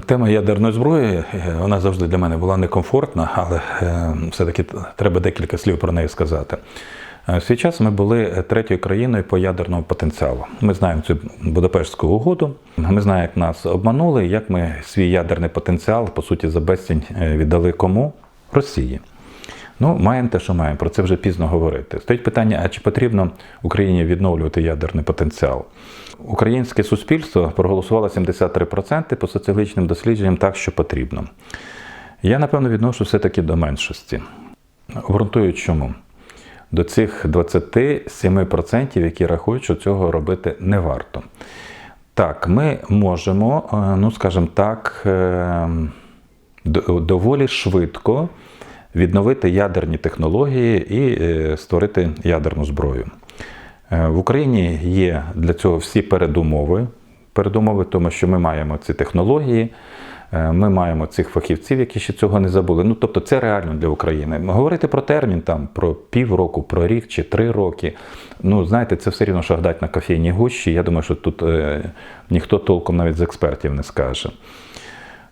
Тема ядерної зброї е, вона завжди для мене була некомфортна, але е, все-таки треба декілька слів про неї сказати. Е, В свій час ми були третьою країною по ядерному потенціалу. Ми знаємо цю Будапештську угоду. Ми знаємо, як нас обманули, як ми свій ядерний потенціал, по суті, за безцінь віддали кому? Росії. Ну, маємо те, що маємо. Про це вже пізно говорити. Стоїть питання: а чи потрібно Україні відновлювати ядерний потенціал? Українське суспільство проголосувало 73% по соціологічним дослідженням так, що потрібно. Я, напевно, відношу все-таки до меншості. Обґрунтую чому? До цих 27%, які рахують, що цього робити не варто. Так, ми можемо, е, ну скажімо так, е, доволі швидко відновити ядерні технології і е, створити ядерну зброю. Е, В Україні є для цього всі передумови. Передумови, тому що ми маємо ці технології, е, ми маємо цих фахівців, які ще цього не забули. Ну, тобто, це реально для України. Говорити про термін там про півроку, про рік чи три роки. Ну, знаєте, це все рівно шагдать на кофейній гущі. Я думаю, що тут е, ніхто толком навіть з експертів не скаже.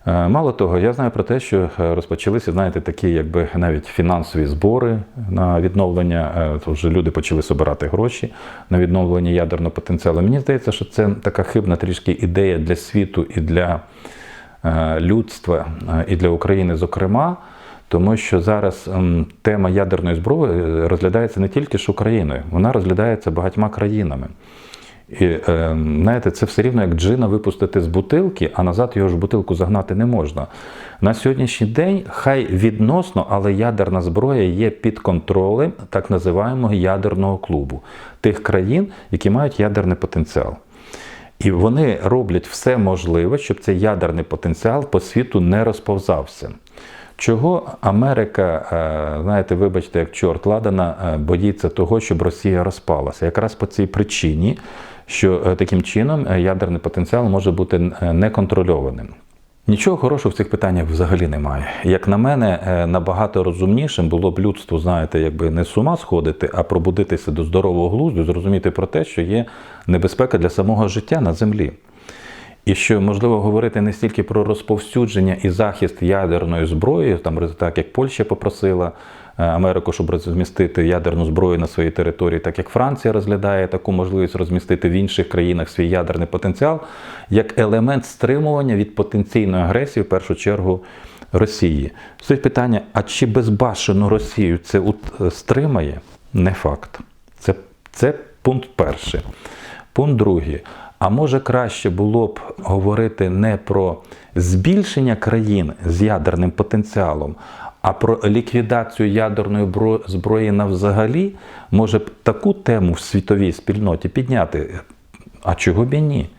Е, Мало того, я знаю про те, що е, розпочалися, знаєте, такі якби навіть фінансові збори на відновлення. е, то Вже люди почали збирати гроші на відновлення ядерного потенціалу. Мені здається, що це така хибна трішки ідея для світу і для людства, і для України, зокрема. Тому що зараз ем, тема ядерної зброї розглядається не тільки ж Україною, вона розглядається багатьма країнами. І е, знаєте, це все рівно як джина випустити з бутилки, а назад його ж в бутилку загнати не можна. На сьогоднішній день хай відносно, але ядерна зброя є під контролем так називаємого ядерного клубу тих країн, які мають ядерний потенціал. І вони роблять все можливе, щоб цей ядерний потенціал по світу не розповзався. Чого Америка, е, знаєте, вибачте, як чорт ладана, е, боїться того, щоб Росія розпалася? Якраз по цій причині, що е, таким чином е, ядерний потенціал може бути е, неконтрольованим. Нічого хорошого в цих питаннях взагалі немає. Як на мене, набагато розумнішим було б людство, знаєте, якби не з ума сходити, а пробудитися до здорового глузду, зрозуміти про те, що є небезпека для самого життя на землі. І що можливо говорити не стільки про розповсюдження і захист ядерної зброї, там так як Польща попросила Америку, щоб розмістити ядерну зброю на своїй території, так як Франція розглядає таку можливість розмістити в інших країнах свій ядерний потенціал, як елемент стримування від потенційної агресії, в першу чергу Росії. Стоїть питання: а чи безбашену Росію це стримає? Не факт. Це, це пункт перший. Пункт другий. А може краще було б говорити не про збільшення країн з ядерним потенціалом, а про ліквідацію ядерної бро- зброї навзагалі, може б таку тему в світовій спільноті підняти. А чого б і ні?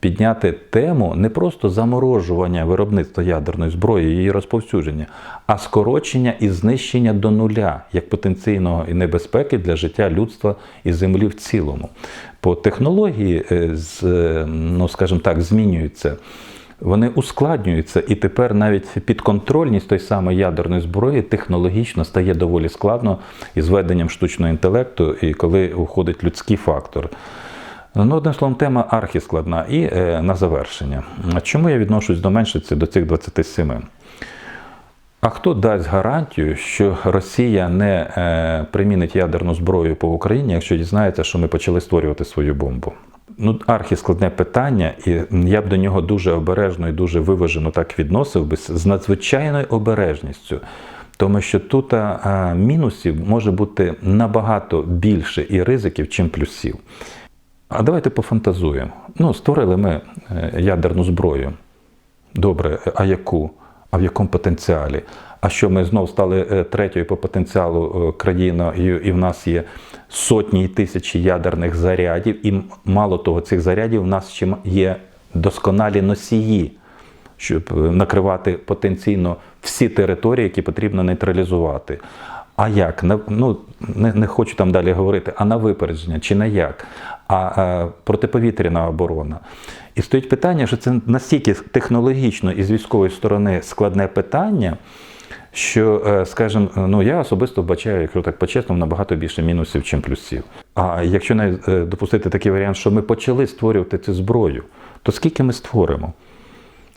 Підняти тему не просто заморожування виробництва ядерної зброї, її розповсюдження, а скорочення і знищення до нуля як потенційного і небезпеки для життя людства і землі в цілому. По технології, е, е, ну скажімо так, змінюються. Вони ускладнюються, і тепер навіть підконтрольність той самої ядерної зброї технологічно стає доволі складно із введенням штучного інтелекту, і коли входить людський фактор. Ну, одним словом, тема архіскладна. І е, на завершення. Чому я відношусь до меншості до цих 27? А хто дасть гарантію, що Росія не е, примінить ядерну зброю по Україні, якщо дізнається, що ми почали створювати свою бомбу? Ну, архіскладне питання, і я б до нього дуже обережно і дуже виважено так відносив би з надзвичайною обережністю. Тому що тут а, мінусів може бути набагато більше і ризиків, чим плюсів. А давайте пофантазуємо. Ну, створили ми е, ядерну зброю. Добре, а яку? А в якому потенціалі? А що ми знов стали е, третьою по потенціалу е, країною, і в нас є сотні і тисячі ядерних зарядів, і мало того, цих зарядів в нас ще є досконалі носії, щоб е, накривати потенційно всі території, які потрібно нейтралізувати. А як? Ну, не, не хочу там далі говорити, а на випередження чи на як? А, а протиповітряна оборона. І стоїть питання, що це настільки технологічно і з військової сторони складне питання, що, е, скажімо, ну я особисто вбачаю, якщо так по-чесному, набагато більше мінусів, чим плюсів. А якщо навіть е, допустити такий варіант, що ми почали створювати цю зброю, то скільки ми створимо?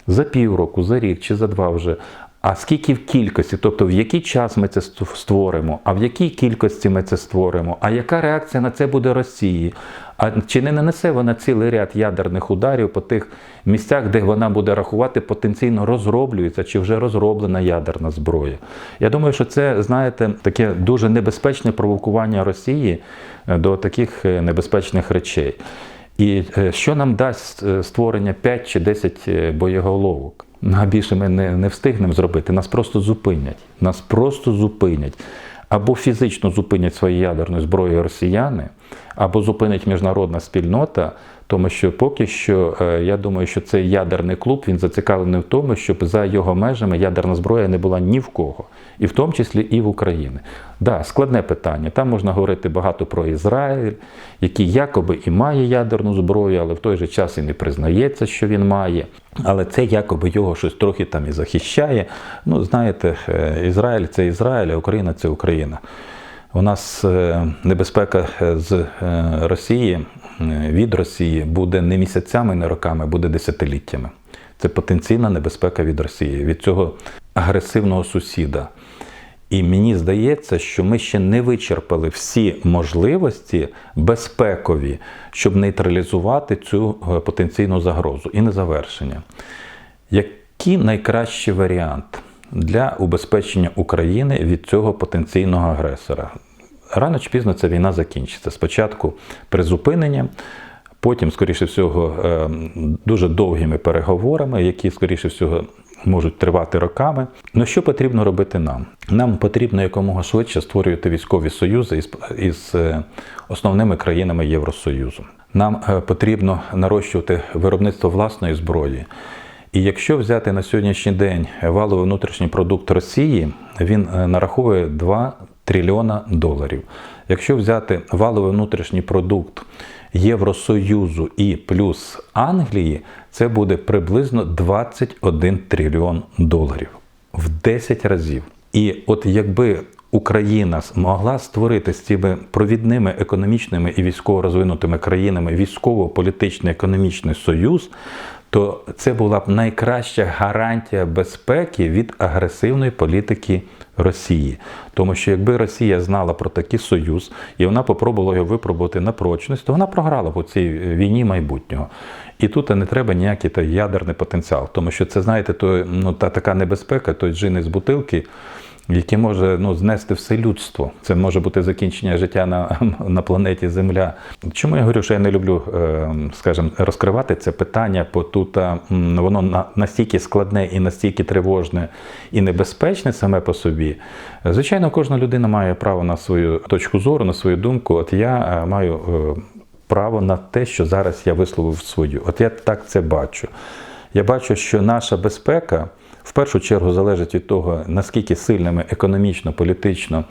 за півроку, за рік чи за два вже. А скільки в кількості, тобто в який час ми це створимо, а в якій кількості ми це створимо, а яка реакція на це буде Росії? А чи не нанесе вона цілий ряд ядерних ударів по тих місцях, де вона буде рахувати, потенційно розроблюється чи вже розроблена ядерна зброя? Я думаю, що це, знаєте, таке дуже небезпечне провокування Росії е, до таких е, небезпечних речей. І е, що нам дасть створення 5 чи 10 е, боєголовок? Ну, А більше ми не, не встигнемо зробити. Нас просто зупинять. Нас просто зупинять. Або фізично зупинять свої ядерною зброєю росіяни, або зупинить міжнародна спільнота, тому що поки що е, я думаю, що цей ядерний клуб він зацікавлений в тому, щоб за його межами ядерна зброя не була ні в кого, і в тому числі і в Україні. Да, складне питання. Там можна говорити багато про Ізраїль, який якоби і має ядерну зброю, але в той же час і не признається, що він має. Але це якоби його щось трохи там і захищає. Ну, знаєте, е, Ізраїль це Ізраїль, а Україна це Україна. У нас е, небезпека е, з е, Росії, від Росії буде не місяцями, не роками, буде десятиліттями. Це потенційна небезпека від Росії, від цього агресивного сусіда. І мені здається, що ми ще не вичерпали всі можливості безпекові, щоб нейтралізувати цю потенційну загрозу. І на завершення. Який найкращий варіант для убезпечення України від цього потенційного агресора? Рано чи пізно ця війна закінчиться. Спочатку призупиненням, потім, скоріше всього, е, дуже довгими переговорами, які, скоріше всього, можуть тривати роками. Ну що потрібно робити нам? Нам потрібно якомога швидше створювати військові союзи із, із е, основними країнами Євросоюзу. Нам е, потрібно нарощувати виробництво власної зброї. І якщо взяти на сьогоднішній день валовий внутрішній продукт Росії, він е, нараховує 2 трильйона доларів. Якщо взяти валовий внутрішній продукт Євросоюзу і плюс Англії, це буде приблизно 21 трильйон доларів в 10 разів. І от якби Україна змогла створити з цими провідними економічними і військово розвинутими країнами військово-політичний економічний союз, то це була б найкраща гарантія безпеки від агресивної політики Росії. Тому що якби Росія знала про такий союз і вона попробувала його випробувати на прочність, то вона програла б у цій війні майбутнього. І тут не треба ніякий та ядерний потенціал, тому що це, знаєте, то, ну, та така небезпека, той джин із бутилки, який може ну, знести все людство. Це може бути закінчення життя на, на планеті Земля. Чому я говорю, що я не люблю, е, скажімо, розкривати це питання, бо тут е, воно настільки складне і настільки тривожне і небезпечне саме по собі. Звичайно, кожна людина має право на свою точку зору, на свою думку. От я е, маю право на те, що зараз я висловив свою. От я так це бачу. Я бачу, що наша безпека в першу чергу залежить від того, наскільки сильними економічно, політично,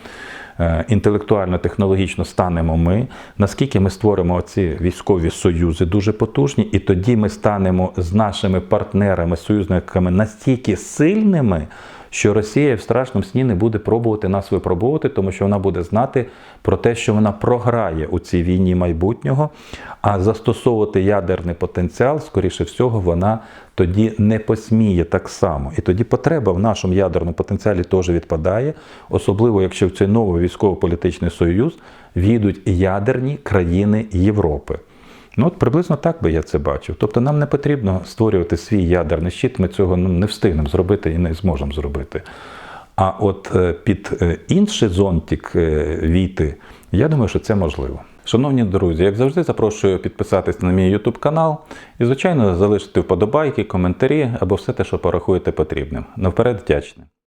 е, інтелектуально, технологічно станемо ми, наскільки ми створимо ці військові союзи дуже потужні, і тоді ми станемо з нашими партнерами, союзниками настільки сильними. Що Росія в страшному сні не буде пробувати нас випробовувати, тому що вона буде знати про те, що вона програє у цій війні майбутнього, а застосовувати ядерний потенціал, скоріше всього, вона тоді не посміє так само. І тоді потреба в нашому ядерному потенціалі теж відпадає, особливо якщо в цей новий військово-політичний союз війдуть ядерні країни Європи. Ну, от приблизно так би я це бачив. Тобто нам не потрібно створювати свій ядерний щит, ми цього ну, не встигнемо зробити і не зможемо зробити. А от е, під е, інший зонтик е, війти, я думаю, що це можливо. Шановні друзі, як завжди, запрошую підписатись на мій YouTube канал і, звичайно, залишити вподобайки, коментарі або все те, що порахуєте потрібним. Навперед вдячний.